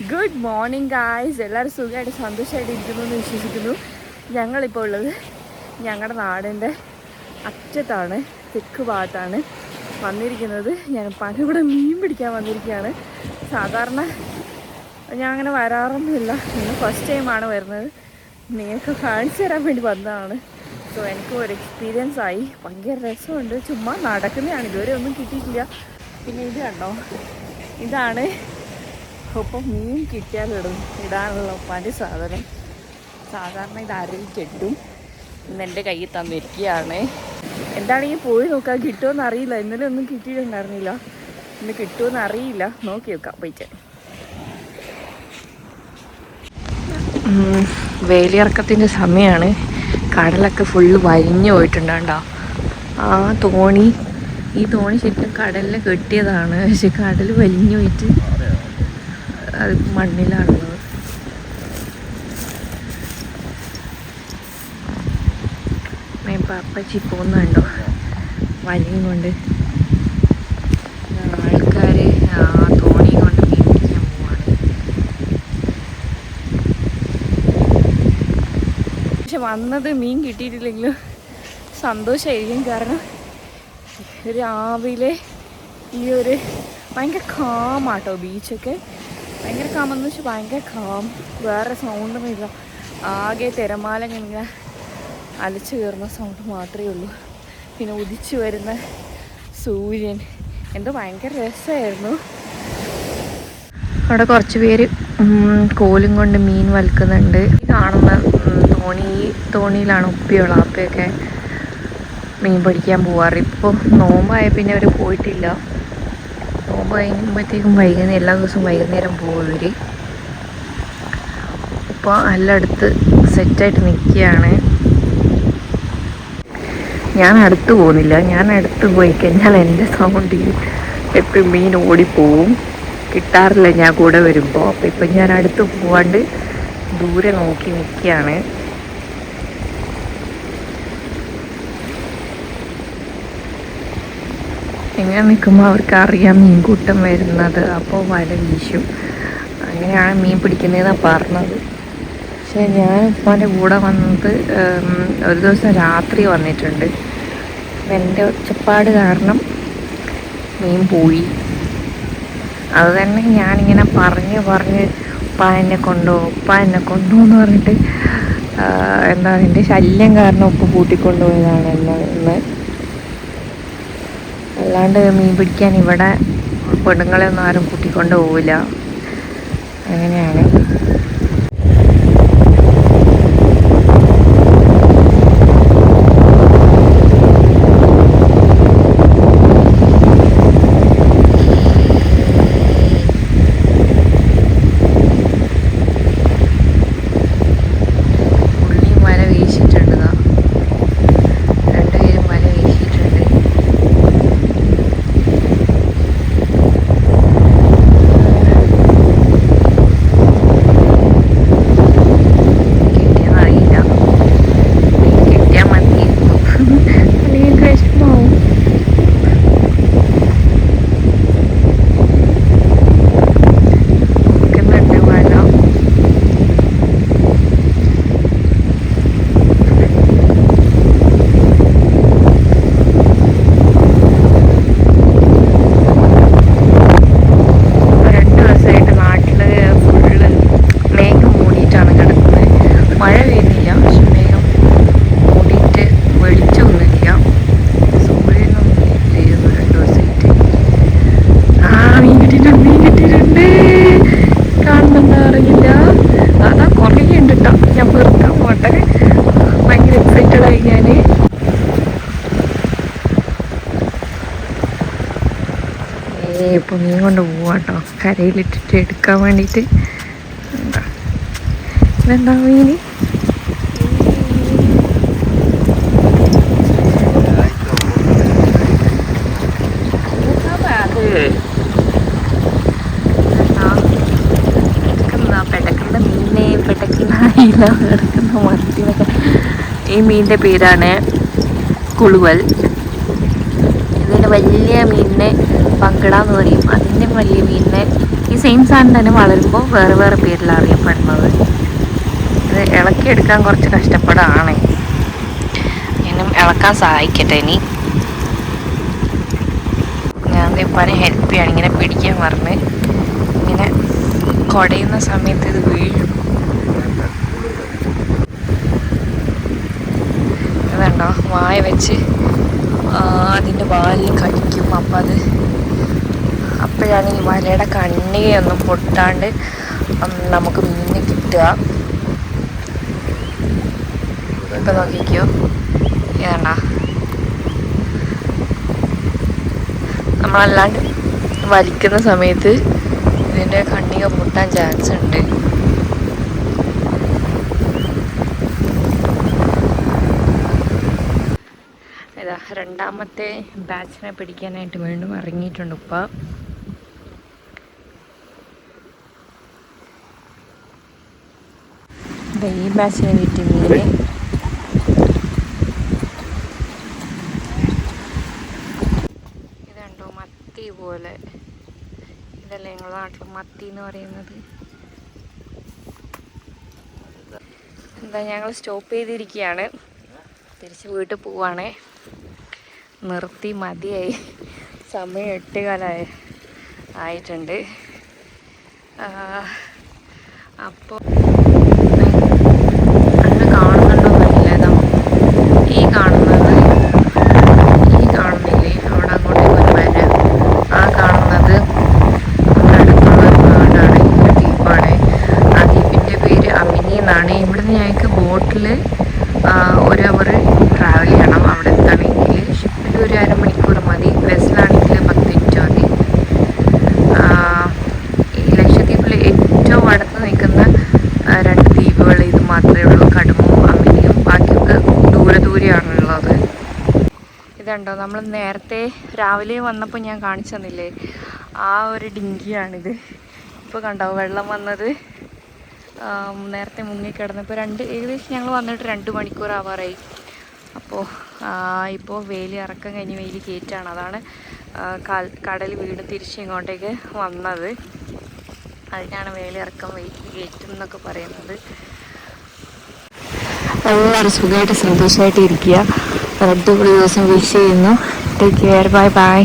Good morning guys എല്ലാവരും സുഖമായിട്ട് സന്തോഷമായിട്ട് ഇരിക്കുന്നു എന്ന് വിശ്വസിക്കുന്നു. ഞങ്ങളിപ്പോൾ ഉള്ളത് ഞങ്ങളുടെ നാടിന്റെ അറ്റത്താണ് തെക്ക് ഭാഗത്താണ് വന്നിരിക്കുന്നത്. ഞാൻ പല ഇവിടെ മീൻ പിടിക്കാൻ വന്നിരിക്കുകയാണ്. സാധാരണ ഞാൻ അങ്ങനെ വരാറൊന്നുമില്ല. ഇന്ന് ഫസ്റ്റ് ടൈമാണ് വരുന്നത്. നിങ്ങൾക്ക് കാണിച്ചു തരാൻ വേണ്ടി വന്നതാണ്. സോ എനിക്ക് ഒരു എക്സ്പീരിയൻസ് ആയി. ഭയങ്കര രസമുണ്ട്. ചുമ്മാ നടക്കുന്നതാണ്. ഇതുവരെ ഒന്നും കിട്ടിയിട്ടില്ല. പിന്നെ ഇത് കണ്ടോ? ഇതാണ് ഒപ്പം മീൻ കിട്ടിയാലിടും ഇടാനുള്ള പല സാധനം. സാധാരണ ഇത് അരയിൽ കെട്ടും ഇന്ന് എന്റെ കയ്യിൽ തന്നിരിക്കുകയാണ്. എന്താണെങ്കിൽ പോയി നോക്കാം കിട്ടുമെന്ന് അറിയില്ല. ഇന്നലെ ഒന്നും കിട്ടിയിട്ടുണ്ടായിരുന്നില്ല. ഇന്ന് കിട്ടുമെന്ന് അറിയില്ല. നോക്കി നോക്കാം പോയിട്ട്. വേലിയിറക്കത്തിന്റെ സമയമാണ് കടലൊക്കെ ഫുള്ള് വലിഞ്ഞു പോയിട്ടുണ്ടോ ആ തോണി ഈ തോണി ശരിക്കും കടലിൽ കെട്ടിയതാണ്. പക്ഷെ കടൽ വലിഞ്ഞു പോയിട്ട് അത് മണ്ണിലാണുള്ളത് പപ്പച്ചി പോകുന്നുണ്ടോ വലിയും കൊണ്ട്. ആൾക്കാർ തോണി കൊണ്ട് മീൻ പിടിക്കാൻ പോവാണ്. പക്ഷെ വന്നത് മീൻ കിട്ടിയിട്ടില്ലെങ്കിലും സന്തോഷമായിരിക്കും കാരണം രാവിലെ ഈ ഒരു ഭയങ്കര കാമാട്ടോ ബീച്ചൊക്കെ ഭയങ്കര കാമെന്ന് വെച്ചാൽ ഭയങ്കര കാം വേറെ സൗണ്ടൊന്നും ഇല്ല. ആകെ തിരമാല ഇങ്ങനെ അലച്ചു കയറുന്ന സൗണ്ട് മാത്രമേ ഉള്ളൂ. പിന്നെ ഉദിച്ചു വരുന്ന സൂര്യൻ. എന്തോ ഭയങ്കര രസമായിരുന്നു. അവിടെ കുറച്ച് പേര് കോലും കൊണ്ട് മീൻ വലക്കുന്നുണ്ട് കാണുന്ന തോണി തോണിയിലാണ് ഉപ്പിയുള്ള അപ്പയൊക്കെ മീൻ പിടിക്കാൻ പോവാറ്. ഇപ്പോൾ നോമ്പായ പിന്നെ അവർ പോയിട്ടില്ല. നോമ്പ് കഴിയുമ്പോഴത്തേക്കും വൈകുന്നേരം എല്ലാ ദിവസവും വൈകുന്നേരം പോകും ഇവർ ഇപ്പോൾ എല്ലായിടത്ത് സെറ്റായിട്ട് നിൽക്കുകയാണ്. ഞാൻ അടുത്ത് പോകുന്നില്ല. ഞാൻ അടുത്ത് പോയി കഴിഞ്ഞാൽ എന്റെ സൗണ്ടിൽ എപ്പോഴും മീൻ ഓടിപ്പോവും. കിട്ടാറില്ല ഞാൻ കൂടെ വരുമ്പോൾ അപ്പോൾ ഇപ്പം ഞാൻ അടുത്ത് പോവാണ്ട് ദൂരെ നോക്കി നിൽക്കുകയാണ്. ഇങ്ങനെ നിൽക്കുമ്പോൾ അവർക്ക് അറിയാം മീൻകൂട്ടം വരുന്നത്. അപ്പോൾ വല വീശും. അങ്ങനെയാണ് മീൻ പിടിക്കുന്നതെന്നാണ് പറഞ്ഞത്. പക്ഷേ ഞാൻ ഉപ്പാന്റെ കൂടെ വന്നത് ഒരു ദിവസം രാത്രി വന്നിട്ടുണ്ട്. എന്റെ ഒച്ചപ്പാട് കാരണം മീൻ പോയി. അത് തന്നെ ഞാനിങ്ങനെ പറഞ്ഞ് പറഞ്ഞ് ഉപ്പ എന്നെ കൊണ്ടോ ഉപ്പ എന്നെ കൊണ്ടോ എന്ന് പറഞ്ഞിട്ട് ആ, എന്താ എന്റെ ശല്യം കാരണം ഉപ്പ് കൂട്ടിക്കൊണ്ടുപോയതാണ് എന്നെ അല്ലാണ്ട് മീൻ പിടിക്കാൻ ഇവിടെ പെണ്ണുങ്ങളെ ഒന്നും ആരും കൂട്ടിക്കൊണ്ട് പോവില്ല. അങ്ങനെയാണ്. ഏ ഇപ്പൊ മീൻ കൊണ്ട് പോവാട്ടോ കരയിലിട്ടിട്ട് എടുക്കാൻ വേണ്ടിയിട്ട് എന്താ? ഇതെന്താ മത്തിനൊക്കെ ഈ മീനിന്റെ പേരാണ് കുളുവൽ. ഇതിന് വലിയ മീനിനെ പങ്കട എന്ന് പറയും. അതിന്റെ വലിയ മീനിനെ ഈ സെയിം സാധനം തന്നെ വളരുമ്പോൾ വേറെ വേറെ പേരിൽ അറിയപ്പെടുന്നത്. ഇത് ഇളക്കിയെടുക്കാൻ കുറച്ച് കഷ്ടപ്പാടാണ്. എന്നും ഇളക്കാൻ സഹായിക്കട്ടെ ഇനി. ഞാൻ ഇപ്പാനെ ഹെൽപ്പ് ചെയ്യാണ്. ഇങ്ങനെ പിടിക്കാൻ പറഞ്ഞ്. ഇങ്ങനെ കുടയുന്ന സമയത്ത് ഇത് വീഴും. വായ വെച്ച് അതിന്റെ വാലിൽ കടിക്കും. അപ്പം അത് അപ്പോഴാണ് ഈ വലയുടെ കണ്ണികയൊന്നും പൊട്ടാണ്ട് നമുക്ക് മീനിനെ കിട്ടുക. ഇപ്പം നോക്കിക്കോ. ഏതാണ്ടാ നമ്മളല്ലാണ്ട് വലിക്കുന്ന സമയത്ത് ഇതിന്റെ കണ്ണിക പൊട്ടാൻ ചാൻസ് ഉണ്ട്. രണ്ടാമത്തെ ബാച്ചിനെ പിടിക്കാനായിട്ട് വീണ്ടും ഇറങ്ങിയിട്ടുണ്ട് ഉപ്പ. ഈ ബാച്ചിനെ കിട്ടി മീൻ ഇതുണ്ടോ മത്തി പോലെ. ഇതല്ലേ ഞങ്ങളുടെ നാട്ടിൽ മത്തി എന്ന് പറയുന്നത്. എന്താ ഞങ്ങൾ സ്റ്റോപ്പ് ചെയ്തിരിക്കുകയാണ്. തിരിച്ച് വീട്ടിൽ പോവാണേ. നിർത്തി മതിയായി. സമയം എട്ട് കാലമായി ആയിട്ടുണ്ട്. അപ്പോൾ കണ്ട് കാണുന്നുണ്ടോന്നില്ല ഇതാ ഈ കാണുന്നത് ഈ കാണുന്നില്ലേ അവിടെ അങ്ങോട്ടേക്ക് ഒരു വര ആ കാണുന്നത് നമ്മുടെ അടുത്തുള്ള ഒരു നാടാണ് ഒരു ദ്വീപാണ് ആ ദ്വീപിന്റെ പേര് അമിനി എന്നാണ് ഇവിടുന്ന് ഞങ്ങൾക്ക് ബോട്ടിൽ ഒരു അവർ ട്രാവൽ ചെയ്യണം. അവിടെ എത്തണമെങ്കിൽ ഷിപ്പിൽ ഒരു അരമണിക്കൂർ മതി. ബസ്സിലാണെങ്കിൽ പത്ത് മിനിറ്റ് മതി. ലക്ഷദ്വീപിൽ ഏറ്റവും അടുത്ത് നിൽക്കുന്ന രണ്ട് ദ്വീപുകൾ ഇത് മാത്രമേ ഉള്ളൂ. കടുമോ അമിനിയും ബാക്കിയൊക്കെ ദൂരെ ദൂരെയാണുള്ളത്. ഇതുണ്ടോ? നമ്മൾ നേരത്തെ രാവിലെ വന്നപ്പോൾ ഞാൻ കാണിച്ചു തന്നില്ലേ? ആ ഒരു ഡിങ്കിയാണിത്. ഇപ്പോൾ കണ്ടോ? വെള്ളം വന്നത്. നേരത്തെ മുങ്ങിക്കിടന്നു ഇപ്പോൾ രണ്ട് ഏകദേശം ഞങ്ങൾ വന്നിട്ട് രണ്ട് മണിക്കൂർ ആവാറായി. അപ്പോൾ ഇപ്പോൾ വേലി ഇറക്കം കഴിഞ്ഞ് വേലി കയറ്റാണ് അതാണ് കടൽ വീട് തിരിച്ച് ഇങ്ങോട്ടേക്ക് വന്നത്. അതിനാണ് വേലി ഇറക്കം വേലി കയറ്റും എന്നൊക്കെ പറയുന്നത്. എല്ലാവരും സുഖമായിട്ട് സന്തോഷമായിട്ട് ഇരിക്കുക. അടിപൊളി ദിവസം വിഷ് ചെയ്യുന്നു. Take care bye bye